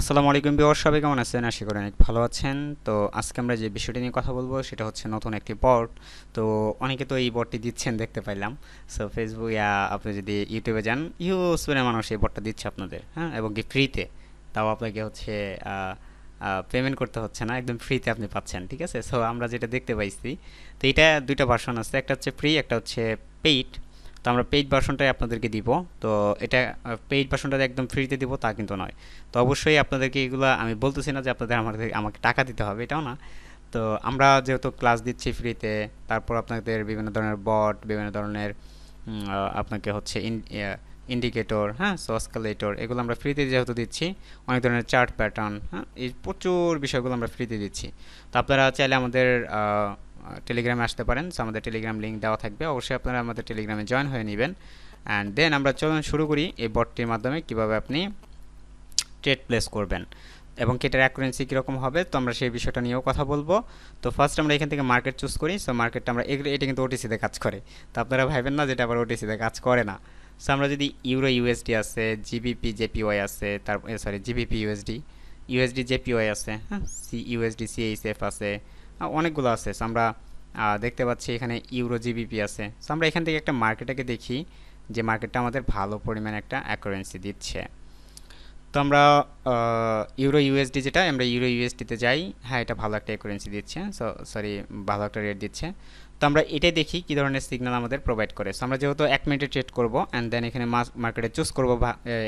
আসসালামু আলাইকুম বিওর সবাই কেমন আছেন? আশা করি অনেক ভালো আছেন। তো আজকে আমরা যে বিষয়টি নিয়ে কথা বলব সেটা হচ্ছে নতুন একটি বট তো অনেকে তো এই বটটি দিচ্ছেন দেখতে পাইলাম। সো ফেসবুক ইয়া আপনি যদি ইউটিউবে যান ইউজ মানুষ এই বটটা দিচ্ছে আপনাদের হ্যাঁ? এবং কি ফ্রিতে তাও আপনাকে হচ্ছে পেমেন্ট করতে হচ্ছে না, একদম ফ্রিতে আপনি পাচ্ছেন, ঠিক আছে? সো আমরা যেটা দেখতে পাইছি, তো এটা দুইটা ভার্সন আছে, একটা হচ্ছে ফ্রি একটা হচ্ছে পেইড তো আমরা পেইড ভার্সনটাই আপনাদেরকে দিব। তো এটা পেইড ভার্সনটা একদম ফ্রিতে দিব, তা কিন্তু নয়। তো অবশ্যই আপনাদেরকে এগুলো, আমি বলতেছি না যে আপনাদের আমাদের, আমাকে টাকা দিতে হবে, এটাও না। তো আমরা যেহেতু ক্লাস দিচ্ছি ফ্রিতে তারপর আপনাদের বিভিন্ন ধরনের বট বিভিন্ন ধরনের আপনাকে হচ্ছে ইন্ডিকেটর হ্যাঁ সসকালেটর এগুলো আমরা ফ্রিতে যেহেতু দিচ্ছি, অনেক ধরনের চার্ট প্যাটার্ন হ্যাঁ এই প্রচুর বিষয়গুলো আমরা ফ্রিতে দিচ্ছি। তো আপনারা চাইলে আমাদের টেলিগ্রামে আসতে পারেন। আমাদের টেলিগ্রাম লিঙ্ক দেওয়া থাকবে। অবশ্যই আপনারা আমাদের টেলিগ্রামে জয়েন হয়ে নেবেন। অ্যান্ড দেন আমরা চলুন শুরু করি এই বটটির মাধ্যমে কীভাবে আপনি ট্রেড প্লেস করবেন এবং কেটার অ্যাকুরেন্সি কীরকম হবে। তো আমরা সেই বিষয়টা নিয়েও কথা বলব। তো ফার্স্ট আমরা এখান থেকে মার্কেট চুজ করি। সো মার্কেটটা আমরা এগুলো এটা কিন্তু ওটিসিতে কাজ করে। তো আপনারা ভাবেন না যেটা আবার ওটিসিতে কাজ করে না। সো আমরা যদি ইউরো ইউএসডি আছে জিবিপি জেপিওয়াই আছে তারপর sorry GBP USD USD JPY আছে হ্যাঁ সি ইউএসডি সিএইচএফ আছে অনেকগুলো আছে। আমরা দেখতে পাচ্ছি এখানে ইউরো জিবিপি আছে। সো আমরা এখান থেকে একটা মার্কেটটাকে দেখি, যে মার্কেটটা আমাদের ভালো পরিমাণে একটা অ্যাকুরেন্সি দিচ্ছে। তো আমরা ইউরো ইউএসডি যেটা, আমরা ইউরো ইউএসডিতে যাই। হ্যাঁ এটা ভালো একটা কারেন্সি দিচ্ছে। সো সরি ভালো একটা রেট দিচ্ছে। তো আমরা এটাই দেখি কী ধরনের সিগন্যাল আমাদের প্রোভাইড করে। সো আমরা যেহেতু এক মিনিটে ট্রেড করব অ্যান্ড দেন এখানে মার্কেটে চুজ করব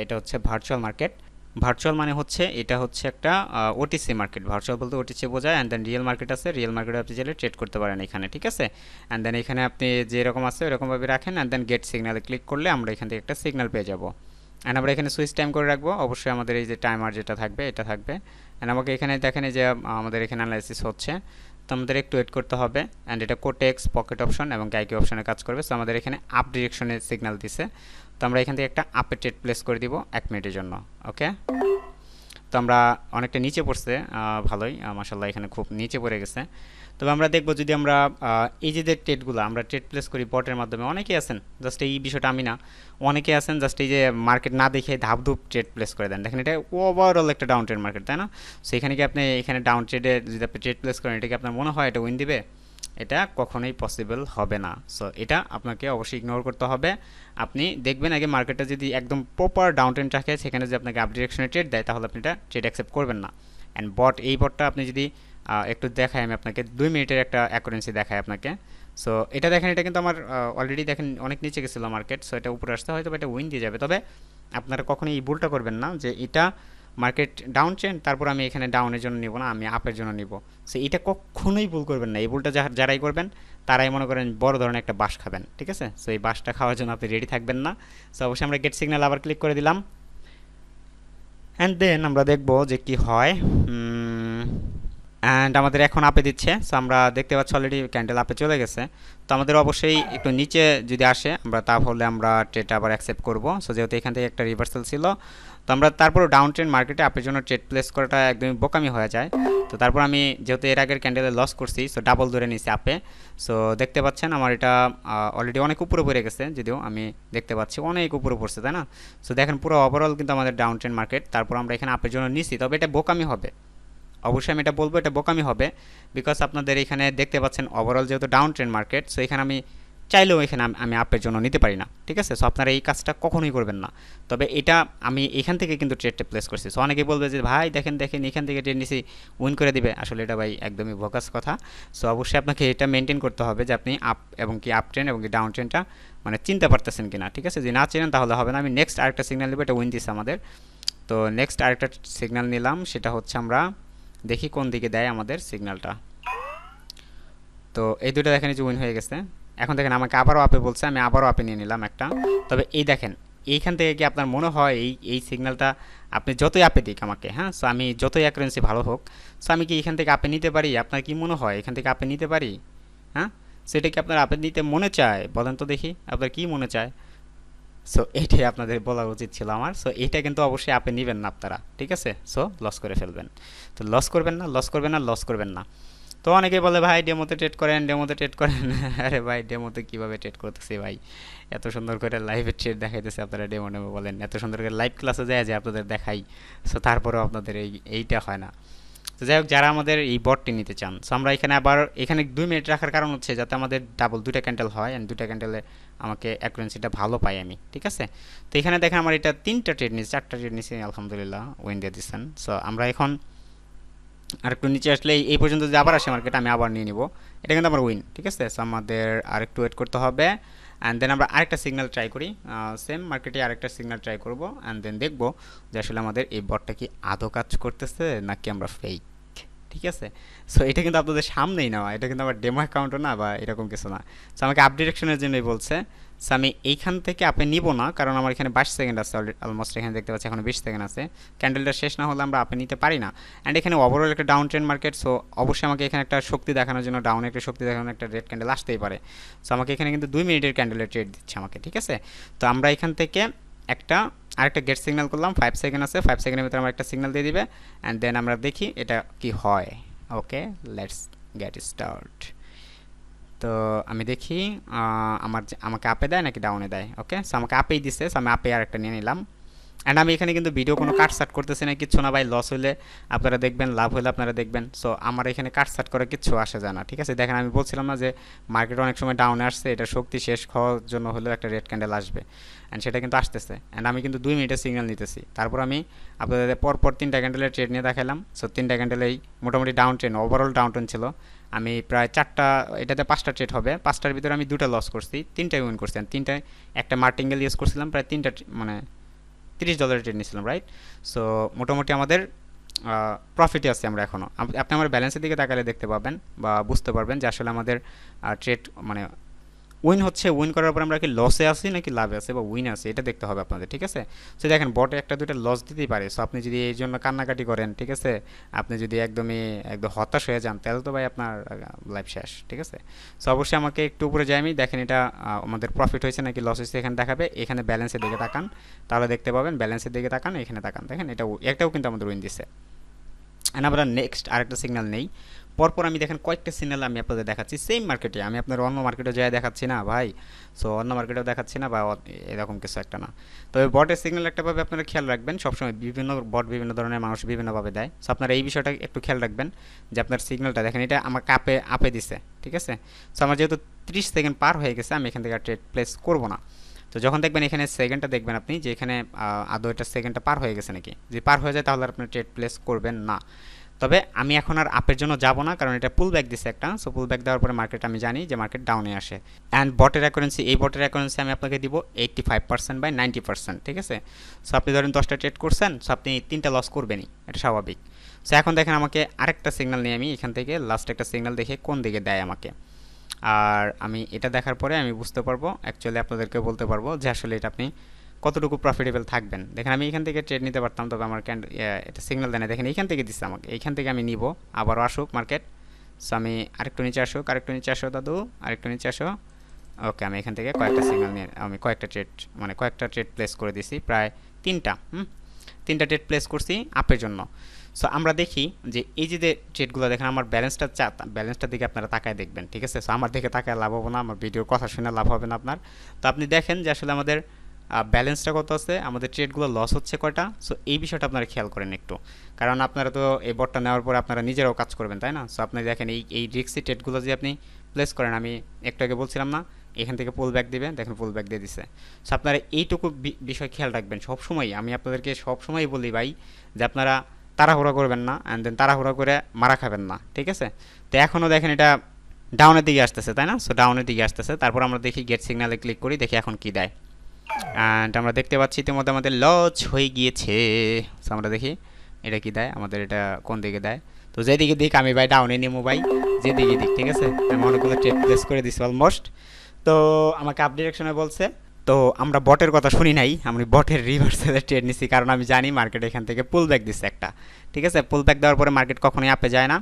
এটা হচ্ছে ভার্চুয়াল মার্কেট ভার্চুয়াল মানে হচ্ছে, এটা হচ্ছে একটা ওটিসি মার্কেট ভার্চুয়াল বলতে ওটিসি বোঝায় অ্যান্ড দেন রিয়েল মার্কেট আছে। রিয়েল মার্কেটে আপনি চাইলে ট্রেড করতে পারেন এখানে, ঠিক আছে? অ্যান্ড দেন এখানে আপনি যেরকম আছে ওরকমভাবে রাখেন অ্যান্ড দেন গেট সিগনালে ক্লিক করলে আমরা এখান থেকে একটা সিগনাল পেয়ে যাব। অ্যান্ড আমরা এখানে সুইচ টাইম করে রাখব। অবশ্যই আমাদের এই যে টাইমার যেটা থাকবে, এটা থাকবে। অ্যান্ড আমাকে এখানে দেখেন যে আমাদের এখানে অ্যানালাইসিস হচ্ছে। তো আমাদের একটু ওয়েট করতে হবে। অ্যান্ড এটা কোটেক্স পকেট অপশন এবং গাইকি অপশনে কাজ করবে। সো আমাদের এখানে আপ ডিরেকশনে সিগনাল দিছে। তো আমরা এখান থেকে একটা আপে ট্রেড প্লেস করে দিব এক মিনিটের জন্য ওকে তো আমরা অনেকটা নিচে পড়ছে ভালোই মাসাল্লাহ এখানে খুব নিচে পড়ে গেছে। তবে আমরা দেখব যদি আমরা এই যে যে ট্রেডগুলো আমরা ট্রেড প্লেস করি বটের মাধ্যমে, অনেকেই আছেন জাস্ট এই বিষয়টা আমি না অনেকে আছেন জাস্ট এই যে মার্কেট না দেখে ধাপ ধুপ ট্রেড প্লেস করে দেন। দেখেন এটা ওভারঅল একটা ডাউন ট্রেড মার্কেট তাই না? সো এখানে কি আপনি, এখানে ডাউন ট্রেডে যদি আপনি ট্রেড প্লেস করেন, এটা কি আপনার মনে হয় এটা উইন দিবে? এটা কখনোই পসিবল হবে না। সো এটা আপনাকে অবশ্যই ইগনোর করতে হবে। আপনি দেখবেন আগে মার্কেটটা যদি একদম প্রপার ডাউন ট্রেন্ড রাখে সেখানে যদি আপনাকে আপ ডিরেকশনে ট্রেড দেয়, তাহলে আপনি এটা ট্রেড অ্যাকসেপ্ট করবেন না। অ্যান্ড বট এই বটটা আপনি যদি একটু দেখাই, আমি আপনাকে দুই মিনিটের একটা অ্যাকুরেন্সি দেখাই আপনাকে। সো এটা দেখেন, এটা কিন্তু আমার অলরেডি দেখেন অনেক নিচে গেছিল মার্কেট সো এটা উপরে আসতে হয়তো এটা উইন দিয়ে যাবে। তবে আপনারা কখনোই এই ভুলটা করবেন না যে এটা মার্কেট ডাউন চেন তারপর আমি এখানে ডাউনের জন্য নিব না, আমি আপের জন্য নিব। সে এটা কখনোই ভুল করবেন না। এই ভুলটা যা- যারাই করবেন, তারাই মনে করেন বড় ধরনের একটা বাস খাবেন, ঠিক আছে? সো এই বাসটা খাওয়ার জন্য আপনি রেডি থাকবেন না। সো অবশ্যই আমরা গেট সিগন্যাল আবার ক্লিক করে দিলাম। অ্যান্ড দেন আমরা দেখব যে কি হয়। অ্যান্ড আমাদের এখন আপে দিচ্ছে। সো আমরা দেখতে পাচ্ছি অলরেডি ক্যান্ডেল আপে চলে গেছে। তো আমাদের অবশ্যই একটু নিচে যদি আসে, আমরা তাহলে আমরা ট্রেড আবার অ্যাকসেপ্ট করব। সো যেহেতু এখান থেকে একটা রিভার্সাল ছিল। তো আমরা তারপর ডাউন ট্রেন্ড মার্কেটে আপের জন্য ট্রেড প্লেস করাটা একদমই বোকামি হয়ে যায়। তো তারপর আমি যেহেতু এর আগের ক্যান্ডেলে লস করছি সো ডাবল ধরে নিছি আপে। সো দেখতে পাচ্ছেন আমার এটা অলরেডি অনেক উপরে পড়ে গেছে, যদিও আমি দেখতে পাচ্ছি অনেক উপরে পড়ছে, তাই না? সো দেখেন পুরো ওভারঅল কিন্তু আমাদের ডাউন ট্রেন্ড মার্কেট তারপর আমরা এখানে আপের জন্য নিছি, তবে এটা বোকামি হবে। অবশ্যই আমি এটা বলব, এটা বোকামি হবে বিকজ আপনাদের এখানে দেখতে পাচ্ছেন ওভারঅল যেহেতু ডাউন ট্রেন্ড মার্কেট সো এখানে আমি চাইলেও এখানে আমি আপের জন্য নিতে পারি না, ঠিক আছে? সো আপনারা এই কাজটা কখনোই করবেন না। তবে এটা আমি এখান থেকে কিন্তু ট্রেডটা প্লেস করছি। সো অনেকে বলবে যে, ভাই, দেখেন দেখেন, এখান থেকে ট্রেড নিছি উইন করে দিবে। আসলে এটা ভাই একদমই ভোকাস কথা। সো অবশ্যই আপনাকে এটা মেনটেন করতে হবে যে, আপনি আপ এবং কি আপ ট্রেন এবং কি ডাউন ট্রেনটা মানে চিনতে পারতেছেন কিনা, ঠিক আছে? যদি না চেনেন তাহলে হবে না। আমি নেক্সট আরেকটা সিগন্যাল দেবো এটা উইন দিছে আমাদের। তো নেক্সট আরেকটা সিগন্যাল নিলাম, সেটা হচ্ছে আমরা দেখি কোন দিকে দেয় আমাদের সিগন্যালটা। তো এই দুটো দেখেন যে উইন হয়ে গেছে। এখন দেখেন আমাকে আবারও আপে বলছে, আমি আবারও আপে নিয়ে নিলাম একটা। তবে এই দেখেন, এইখান থেকে কি আপনার মনে হয় এই এই সিগন্যালটা আপনি যতই আপে দিক আমাকে হ্যাঁ? সো আমি যতই অ্যাকারেন্সি ভালো হোক সো আমি কি এখান থেকে আপে নিতে পারি? আপনার কি মনে হয় এখান থেকে আপে নিতে পারি? হ্যাঁ? সেটা কি আপনার আপে নিতে মনে চায়? বলেন তো দেখি, আপনার কি মনে চায়? সো এটাই আপনাদের বলা উচিত ছিল আমার। সো এটা কিন্তু অবশ্যই আপনি নেবেন না আপনারা, ঠিক আছে? সো লস করে ফেলবেন। তো লস করবেন না লস করবেন না লস করবেন না। তো অনেকে বলে, ভাই ডেমোতে ট্রেড করেন ডেমোতে ট্রেড করেন। আরে ভাই ডেমোতে কীভাবে ট্রেড করতেছি ভাই? এত সুন্দর করে লাইভে ট্রেড দেখাইতেছে আপনারা ডেমো ডেমো বলেন। এত সুন্দর করে লাইভ ক্লাসে যায় যে আপনাদের দেখাই। সো তারপরেও আপনাদের এই, এইটা হয় না। তো যাই হোক, যারা আমাদের এই বটটি নিতে চান সো আমরা এখানে আবার, এখানে দুই মিনিট রাখার কারণ হচ্ছে যাতে আমাদের ডাবল দুটা ক্যান্ডেল হয় অ্যান্ড দুইটা ক্যান্ডেলে আমাকে অ্যাকুরেন্সিটা ভালো পাই আমি, ঠিক আছে? তো এখানে দেখেন আমার এটা তিনটা ট্রেড নিয়েছে, চারটা ট্রেড আলহামদুলিল্লাহ উইন দিয়ে দিচ্ছেন সো আমরা এখন আরেকটু নিচে আসলে এই পর্যন্ত যদি আবার আসে মার্কেট আমি আবার নিয়ে নিব। এটা কিন্তু আমার উইন ঠিক আছে? সো আমাদের আরেকটু ওয়েট করতে হবে। অ্যান্ড দেন আমরা আরেকটা সিগন্যাল ট্রাই করি। সেম মার্কেটে আরেকটা সিগন্যাল ট্রাই করব। অ্যান্ড দেন দেখব যে আসলে আমাদের এই বটটা কি আদৌ কাজ করতেছে, নাকি আমরা ফেক ঠিক আছে? সো এটা কিন্তু আপনাদের সামনেই নেওয়া, এটা কিন্তু আমার ডেমো অ্যাকাউন্টও না বা এরকম কিছু না। সো আমাকে আপ ডিরেকশনের জন্যই বলছে। সো আমি এইখান থেকে আপনি নিব না, কারণ আমার এখানে বাইশ সেকেন্ড আছে অলমোস্ট এখানে দেখতে পাচ্ছি এখন বিশ সেকেন্ড আছে। ক্যান্ডেলটা শেষ না হলে আমরা আপনি নিতে পারি না। অ্যান্ড এখানে ওভারঅল একটা ডাউন ট্রেন মার্কেট সো অবশ্যই আমাকে এখানে একটা শক্তি দেখানোর জন্য ডাউন একটা শক্তি দেখানোর একটা রেড ক্যান্ডেল আসতেই পারে। সো আমাকে এখানে কিন্তু দুই মিনিটের ক্যান্ডেলের ট্রেড দিচ্ছে আমাকে, ঠিক আছে? তো আমরা এখান থেকে একটা আরেকটা গেট সিগন্যাল করলাম ফাইভ সেকেন্ড আছে ফাইভ সেকেন্ডের ভিতরে আমরা একটা সিগন্যাল দিয়ে দিবে অ্যান্ড দেন আমরা দেখি এটা কি হয়। ওকে লেটস গেট স্টার্ট তো আমি দেখি আমার আমাকে আপে দেয় নাকি ডাউনে দেয়? ওকে সো আমাকে আপেই দিছে সো আমি আপে আর একটা নিয়ে নিলাম। অ্যান্ড আমি এখানে কিন্তু ভিডিও কোনো কাট সাট করতেছি না, কিচ্ছু না ভাই লস হলে আপনারা দেখবেন, লাভ হলে আপনারা দেখবেন। সো আমার এখানে কাট সাট করে কিচ্ছু আসে যায় না, ঠিক আছে? দেখেন, আমি বলছিলাম না যে মার্কেট অনেক সময় ডাউনে আসছে, এটা শক্তি শেষ হওয়ার জন্য হলেও একটা রেড ক্যান্ডেল আসবে। অ্যান্ড সেটা কিন্তু আসতেছে। অ্যান্ড আমি কিন্তু দুই মিনিটের সিগন্যাল নিতেছি। তারপর আমি আপনাদের পরপর তিনটা ক্যান্ডেলের ট্রেড নিয়ে দেখালাম সো তিনটা ক্যান্ডেলেই মোটামুটি down trend overall down trend ছিল। আমি প্রায় চারটা, এটাতে পাঁচটা ট্রেড হবে। পাঁচটার ভিতরে আমি দুটো লস করছি, তিনটাই উইন করছি। তিনটায় একটা মার্টিঙ্গেল ইউজ করছিলাম, প্রায় তিনটা মানে তিরিশ ডলারের ট্রেড নিয়েছিলাম রাইট সো মোটামুটি আমাদের প্রফিটে আছে আমরা এখনও আপনি আমার ব্যালেন্সের দিকে তাকালে দেখতে পাবেন বা বুঝতে পারবেন যে আসলে আমাদের ট্রেড মানে উইন হচ্ছে উইন করার পর আমরা কি লসে আছি নাকি লাভে আছে? বা উইন আছে, এটা দেখতে হবে আপনাদের, ঠিক আছে? সে দেখেন বটে একটা দুটো লস দিতেই পারে। সো আপনি যদি এই জন্য কান্নাকাটি করেন, ঠিক আছে? আপনি যদি একদমই, একদম হতাশ হয়ে যান, তাহলে তো ভাই আপনার লাইফ শেষ, ঠিক আছে? সো অবশ্যই আমাকে একটু উপরে যাই আমি। দেখেন এটা আমাদের প্রফিট হয়েছে নাকি লস হয়েছে, এখানে দেখাবে। এখানে ব্যালেন্সের দিকে তাকান। তাহলে দেখতে পাবেন ব্যালেন্সের দিকে তাকান, এখানে তাকান। দেখেন এটা একটাও কিন্তু আমাদের উইন দিছে। আমরা নেক্সট আরেকটা সিগন্যাল নেই। পরপর আমি দেখেন কয়েকটা সিগন্যাল আমি আপনাদের দেখাচ্ছি। সেম মার্কেটে আমি আপনার অন্য মার্কেটে যাই দেখাচ্ছি না ভাই। সো অন্য মার্কেটেও দেখাচ্ছি না বা এরকম কিছু একটা না। তবে বটের সিগন্যাল একটাভাবে আপনারা খেয়াল রাখবেন, সবসময় বিভিন্ন বট বিভিন্ন ধরনের মানুষ বিভিন্নভাবে দেয়। সো আপনারা এই বিষয়টা একটু খেয়াল রাখবেন যে আপনার সিগন্যালটা দেখেন, এটা আমার কাপে, আপে দিছে, ঠিক আছে? সো আমার যেহেতু ত্রিশ সেকেন্ড পার হয়ে গেছে, আমি এখান থেকে ট্রেড প্লেস করব না। তো যখন দেখবেন এখানে সেকেন্ডটা দেখবেন আপনি যে এখানে আদৌ এটা সেকেন্ডটা পার হয়ে গেছে নাকি? যদি পার হয়ে যায় তাহলে আপনি ট্রেড প্লেস করবেন না। তবে আমি এখন আর আপের জন্য যাব না, কারণ এটা পুল ব্যাক দিছে একটা। সো পুল ব্যাক দেওয়ার পরে মার্কেট আমি জানি যে মার্কেট ডাউনে আসে। অ্যান্ড বটের অ্যাকারেন্সি এই বটের অ্যাকারেন্সি আমি আপনাকে দিব eighty five percent by ninety percent ঠিক আছে? সো আপনি ধরেন দশটা ট্রেড করছেন সো আপনি তিনটা লস করবেনই, এটা স্বাভাবিক। সো এখন দেখেন আমাকে আরেকটা সিগনাল নিয়ে আমি এখান থেকে লাস্ট একটা সিগনাল দেখে কোন দিকে দেয় আমাকে। আর আমি এটা দেখার পরে আমি বুঝতে পারব অ্যাকচুয়ালি আপনাদেরকে বলতে পারব যে আসলে এটা আপনি কতটুকু প্রফিটেবল থাকবেন? দেখেন, আমি এখান থেকে ট্রেড নিতে পারতাম, তবে আমার ক্যান্ড এটা সিগন্যাল দেয় না দেখেন, এইখান থেকে দিচ্ছে আমাকে। এইখান থেকে আমি নিব আবারও আসুক মার্কেট সো আমি আরেকটু নিচে আসুক, আরেকটু নিচে আসো, দাদু, আরেকটু নিচে আসো। ওকে আমি এখান থেকে কয়েকটা সিগন্যাল নিয়ে, আমি কয়েকটা ট্রেড মানে কয়েকটা ট্রেড প্লেস করে দিছি, প্রায় তিনটা, হুম? তিনটা ট্রেড প্লেস করছি আপের জন্য। সো আমরা দেখি যে এই যে ট্রেডগুলো দেখেন, আমার ব্যালেন্সটা চা ব্যালেন্সটার দিকে আপনারা তাকায় দেখবেন, ঠিক আছে? সো আমার দিকে তাকায় লাভ হবে না, আমার ভিডিওর কথা শুনে লাভ হবে না আপনার। তো আপনি দেখেন যে আসলে আমাদের ব্যালেন্সটা কত আছে? আমাদের ট্রেডগুলো লস হচ্ছে কয়টা? সো এই বিষয়টা আপনারা খেয়াল করেন একটু। কারণ আপনারা তো এই বটটা নেওয়ার পরে আপনারা নিজেরাও কাজ করবেন, তাই না? সো আপনি দেখেন এই এই রিক্সি ট্রেডগুলো যে আপনি প্লেস করেন, আমি একটু আগে বলছিলাম না, এখান থেকে পুল ব্যাক দেবেন, দেখেন পুল ব্যাক দিয়ে দিছে। সো আপনারা এইটুকু বিষয় খেয়াল রাখবেন সবসময়। আমি আপনাদেরকে সবসময় বলি ভাই, যে আপনারা তাড়াহুড়া করবেন না অ্যান্ড দেন তাড়াহুড়া করে মারা খাবেন না, ঠিক আছে? তো এখনও দেখেন এটা ডাউনের দিকে আসতেছে, তাই না? সো ডাউনের দিকে আসতেছে। তারপর আমরা দেখি গেট সিগনালে ক্লিক করি, দেখি এখন কি দেয়। অ্যান্ড আমরা দেখতে পাচ্ছি ইতিমধ্যে আমাদের লজ হয়ে গিয়েছে। আমরা দেখি, এটা কি দেয়? আমাদের এটা কোন দিকে দেয়? তো যেদিকে দিক, আমি ভাই ডাউনে নেব ভাই, যেদিকে দিক, ঠিক আছে? আমি অনেকগুলো ট্রেড প্লেস করে দিছি অলমোস্ট তো আমাকে আপ ডিরেকশনে বলছে তো আমরা বটের কথা শুনি নাই, আমি বটের রিভার্সালে ট্রেড নিছি, কারণ আমি জানি মার্কেট এখান থেকে পুল ব্যাক দিচ্ছে একটা। ঠিক আছে? পুল ব্যাক দেওয়ার পরে মার্কেট কখনোই আপে যায় না।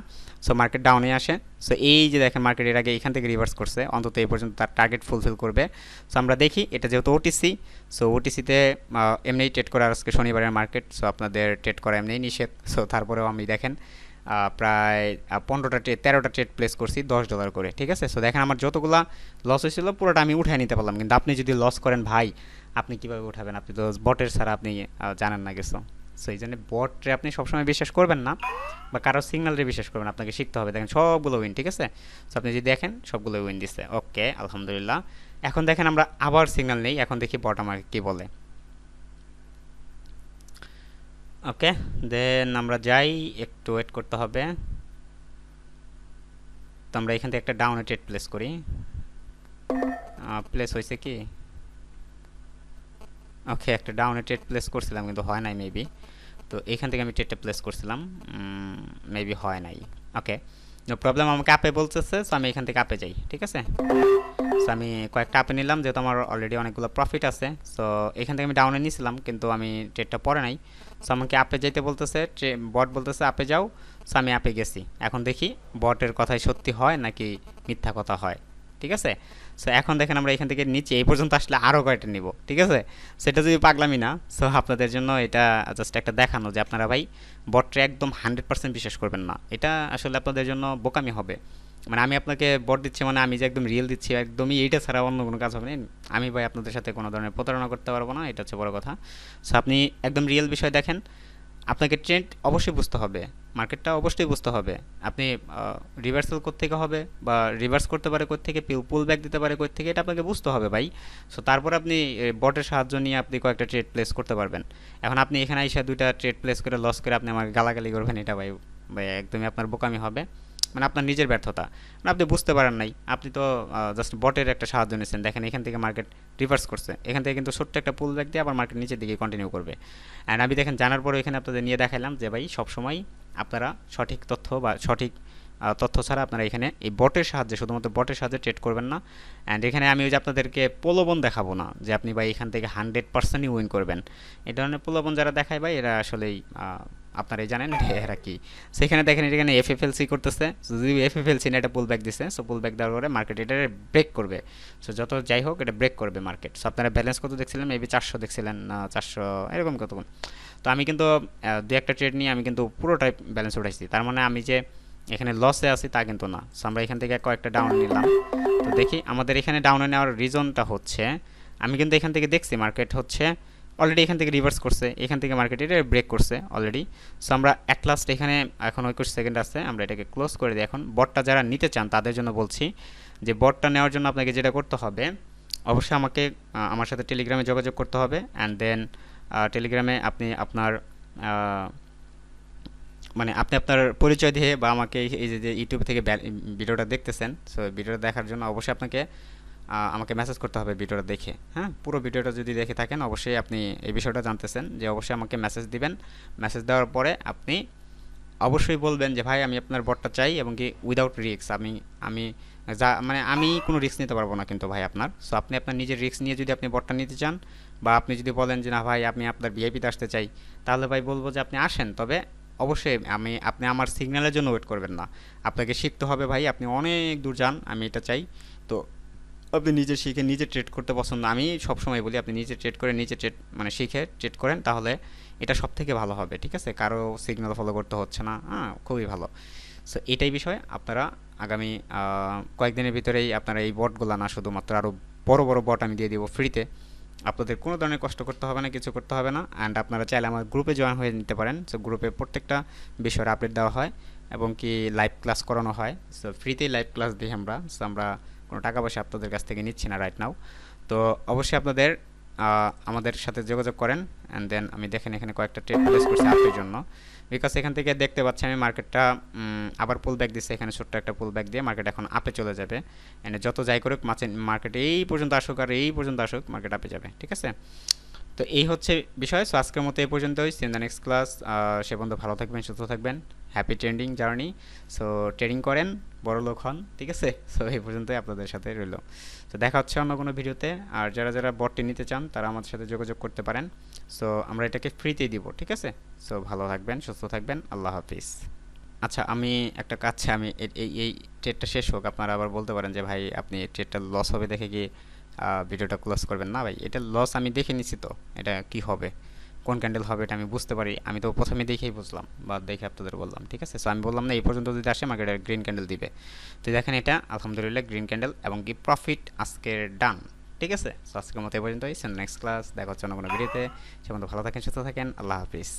সো মার্কেট ডাউনে আসে। সো এই যে দেখেন মার্কেট এর আগে এখান থেকে রিভার্স করছে, অন্তত এই পর্যন্ত তার টার্গেট ফুলফিল করবে। সো আমরা দেখি, এটা যেহেতু ওটিসি সো ওটিসিতে এমনিই ট্রেড করা আজকে শনিবারের মার্কেট সো আপনাদের ট্রেড করা এমনিই নিষেধ। সো তারপরেও আমি দেখেন প্রায় পনেরোটা ট্রেড তেরোটা ট্রেড প্লেস করছি, দশ ডলার করে, ঠিক আছে? সো দেখেন আমার যতগুলা লস হয়েছিল, পুরোটা আমি উঠায় নিতে পারলাম। কিন্তু আপনি যদি লস করেন, ভাই, আপনি কীভাবে উঠাবেন? আপনি তো বটের ছাড়া আপনি জানেন না কিছু। সো এই জন্য বটরে আপনি সবসময় বিশ্বাস করবেন না, বা কারও সিগনালরে বিশ্বাস করবেন আপনাকে শিখতে হবে। দেখেন, সবগুলো উইন ঠিক আছে? সো আপনি যদি দেখেন, সবগুলো উইন দিচ্ছে ওকে আলহামদুলিল্লাহ। এখন দেখেন, আমরা আবার সিগন্যাল নেই, এখন দেখি বট আমাকে কী বলে। ওকে, দেন আমরা যাই, একটু ওয়েট করতে হবে। তো আমরা এখান থেকে একটা ডাউনে ট্রেড প্লেস করি। প্লেস হয়েছে কি? ওকে, একটা ডাউনে ট্রেড প্লেস করছিলাম, কিন্তু হয় নাই মেবি তো এখান থেকে আমি ট্রেডটা প্লেস করছিলাম। মেবি হয় নাই। ওকে নো প্রবলেম আমাকে আপে বলতেছে সো আমি এখান থেকে আপে যাই, ঠিক আছে? সো আমি কয়েকটা আপে নিলাম, যেহেতু আমার অলরেডি অনেকগুলো প্রফিট আছে সো এখান থেকে আমি ডাউনে নিয়েছিলাম কিন্তু আমি ট্রেডটা পরে নাই। সো আমাকে আপে যেতে বলতেছে বট বলতেছে, আপে যাও সো আমি আপে গেছি। এখন দেখি বটের কথাই সত্যি হয় নাকি মিথ্যা কথা হয়? ঠিক আছে? সো এখন দেখেন আমরা এখান থেকে নিচে, এই পর্যন্ত আসলে আরও কয়টা নিব, ঠিক আছে? সেটা যদি পাগলামি না সো আপনাদের জন্য এটা জাস্ট একটা দেখানো যে আপনারা ভাই বটটা একদম হান্ড্রেড পার্সেন্ট বিশ্বাস করবেন না। এটা আসলে আপনাদের জন্য বোকামি হবে। মানে আমি আপনাকে বট দিচ্ছি মানে আমি যে একদম রিয়েল দিচ্ছি, একদমই এইটা ছাড়া অন্য কোনো কাজ হবে না। আমি ভাই আপনাদের সাথে কোনো ধরনের প্রতারণা করতে পারব না, এটা হচ্ছে বড় কথা। সো আপনি একদম রিয়েল বিষয় দেখেন, আপনাকে ট্রেন্ড অবশ্যই বুঝতে হবে। মার্কেটটা অবশ্যই বুঝতে হবে। আপনি রিভার্সাল থেকে হবে বা রিভার্স করতে পারে থেকে পুল ব্যাক দিতে পারে থেকে এটা আপনাকে বুঝতে হবে ভাই। সো তারপর আপনি বটের সাহায্য নিয়ে আপনি কয়েকটা ট্রেড প্লেস করতে পারবেন। এখন আপনি এখানে এসে দুইটা ট্রেড প্লেস করে লস করে আপনি আমাকে গালাগালি করবেন, এটা ভাই ভাই একদমই আপনার বোকামি হবে। মানে আপনার নিজের ব্যর্থতা। মানে আপনি বুঝতে পারেন নাই, আপনি তো জাস্ট বটের একটা সাহায্য নিয়েছেন। দেখেন এখান থেকে মার্কেট রিভার্স করছে। এখান থেকে কিন্তু ছোট্ট একটা পুল ব্যাক দিয়ে আবার মার্কেট নিচের দিকে কন্টিনিউ করবে। অ্যান্ড আমি দেখেন জানার পরে এখানে আপনাদের নিয়ে দেখালাম যে ভাই সবসময় আপনারা সঠিক তথ্য বা সঠিক তথ্য ছাড়া আপনারা এখানে এই বটের সাহায্যে, শুধুমাত্র বটের সাহায্যে ট্রেড করবেন না। অ্যান্ড এখানে আমি ওই যে আপনাদেরকে প্রলোভন দেখাবো না, যে আপনি ভাই এখান থেকে হান্ড্রেড পার্সেন্টই উইন করবেন। এই ধরনের প্রলোভন যারা দেখায় ভাই, এরা আসলেই আপনারাই জানেন এরা কি। সেখানে দেখেন এখানে এফ এফ এলসি করতেছে। যদি এফ এফ এলসি এটা পুল ব্যাক দিচ্ছে সো পুল ব্যাক দেওয়ার পরে মার্কেট এটা ব্রেক করবে। সো যত যাই হোক, এটা ব্রেক করবে মার্কেট সো আপনারা ব্যালেন্স কত দেখছিলেন? মেবি চারশো দেখছিলেন চারশো, এরকম কত তো আমি কিন্তু দু একটা ট্রেড নিয়ে আমি কিন্তু পুরোটাই ব্যালেন্স উঠাইছি। তার মানে আমি যে এখানে লসে আছি তা কিন্তু না। সো আমরা এখান থেকে কয়েকটা ডাউন নিলাম। তো দেখি আমাদের এখানে ডাউনে নেওয়ার রিজনটা হচ্ছে, আমি কিন্তু এখান থেকে দেখছি মার্কেট হচ্ছে অলরেডি এখান থেকে রিভার্স করছে, এখান থেকে মার্কেট এটা ব্রেক করছে অলরেডি সো আমরা এক লাস্ট এখানে, এখন একুশ সেকেন্ড আছে, আমরা এটাকে ক্লোজ করে দিই। এখন বটটা যারা নিতে চান তাদের জন্য বলছি যে বটটা নেওয়ার জন্য আপনাকে যেটা করতে হবে, অবশ্যই আমাকে আমার সাথে টেলিগ্রামে যোগাযোগ করতে হবে। অ্যান্ড দেন টেলিগ্রামে আপনি আপনার মানে আপনি আপনার পরিচয় দিয়ে বা আমাকে এই যে ইউটিউব থেকে ভিডিওটা দেখতেছেন সো ভিডিওটা দেখার জন্য অবশ্যই আপনাকে আমাকে মেসেজ করতে হবে ভিডিওটা দেখে হ্যাঁ? পুরো ভিডিওটা যদি দেখে থাকেন, অবশ্যই আপনি এই বিষয়টা জানতেছেন যে অবশ্যই আমাকে মেসেজ দিবেন। মেসেজ দেওয়ার পরে আপনি অবশ্যই বলবেন যে, ভাই, আমি আপনার বটটা চাই এবং কি উইদাউট রিক্স আমি আমি যা মানে আমি কোনো রিস্ক নিতে পারব না কিন্তু ভাই আপনার। সো আপনি আপনার নিজের রিস্ক নিয়ে যদি আপনি বটটা নিতে চান, বা আপনি যদি বলেন যে, না ভাই, আমি আপনার ভিআইপিতে আসতে চাই, তাহলে ভাই বলব যে, আপনি আসেন। তবে অবশ্যই আমি, আপনি আমার সিগন্যালের জন্য ওয়েট করবেন না। আপনাকে শিখতে হবে ভাই, আপনি অনেক দূর যান, আমি এটা চাই। তো, আপনি নিজে শিখে নিজে ট্রেড করতে পছন্দ, আমি সবসময় বলি আপনি নিজে ট্রেড করে নিজে ট্রেড মানে শিখে ট্রেড করেন, তাহলে এটা সব থেকে ভালো হবে, ঠিক আছে? কারও সিগন্যাল ফলো করতে হচ্ছে না হ্যাঁ খুবই ভালো। সো এটাই বিষয়। আপনারা আগামী কয়েকদিনের ভিতরেই আপনারা এই বটগুলো না শুধুমাত্র আরও বড় বড় বট আমি দিয়ে দিব ফ্রিতে। আপনাদের কোনো ধরনের কষ্ট করতে হবে না, কিছু করতে হবে না। অ্যান্ড আপনারা চাইলে আমার গ্রুপে জয়েন হয়ে নিতে পারেন। সো গ্রুপে প্রত্যেকটা বিষয়ের আপডেট দেওয়া হয় এবং কি লাইভ ক্লাস করানো হয়। সো ফ্রিতেই লাইভ ক্লাস দিই আমরা। সো আমরা কোনো টাকা পয়সা আপনাদের কাছ থেকে নিচ্ছি না রাইট নাও তো, অবশ্যই আপনাদের আমাদের সাথে যোগাযোগ করেন। অ্যান্ড দেন আমি দেখেন এখানে কয়েকটা ট্রেড প্লেস করছি আপনার জন্য। বিকজ এখান থেকে দেখতে পাচ্ছি আমি মার্কেটটা আবার পুল ব্যাক দিচ্ছে এখানে ছোট্ট একটা পুল ব্যাক দিয়ে মার্কেট এখন আপে চলে যাবে। এনে যত যাই করুক মার্কেট এই পর্যন্ত আসুক আর এই পর্যন্ত আসুক মার্কেট আপে যাবে। ঠিক আছে? তো এই হচ্ছে বিষয়। সো আজকের মতো এই পর্যন্তই। See in the next class সে পর্যন্ত ভালো থাকবেন, সুস্থ থাকবেন। Happy trending journey so trading করেন। বড় লোক হন, ঠিক আছে? সো এই পর্যন্তই আপনাদের সাথে রইল। তো দেখা হচ্ছে অন্য কোনো ভিডিওতে। আর যারা যারা বটটি নিতে চান, তারা আমাদের সাথে যোগাযোগ করতে পারেন। সো আমরা এটাকে ফ্রিতেই দিব, ঠিক আছে? সো ভালো থাকবেন, সুস্থ থাকবেন, আল্লাহ হাফিজ। আচ্ছা আমি একটা কাজ আমি এই এই ট্রেডটা শেষ হোক, আপনারা আবার বলতে পারেন যে, ভাই, আপনি ট্রেডটা লস হবে দেখে কি ভিডিওটা ক্লোজ করবেন? না, ভাই, এটা লস আমি দেখে নিছি তো, এটা কি হবে? কোন ক্যান্ডেল হবে এটা আমি বুঝতে পারি। আমি তো প্রথমে দেখেই বুঝলাম বা দেখে আপনাদের বললাম, ঠিক আছে? সো আমি বললাম না, এই পর্যন্ত যদি আসে আমাকে এটা গ্রিন ক্যান্ডেল দিবে। তো দেখেন এটা, আলহামদুলিল্লাহ গ্রিন ক্যান্ডেল এবং কি প্রফিট আজকের ডান ঠিক আছে? সো আজকের মতো এই পর্যন্তই। নেক্সট ক্লাস দেখা হচ্ছে অন্য কোনো ভিডিওতে সে ভালো থাকেন, সুস্থ থাকেন। আল্লাহ হাফিজ।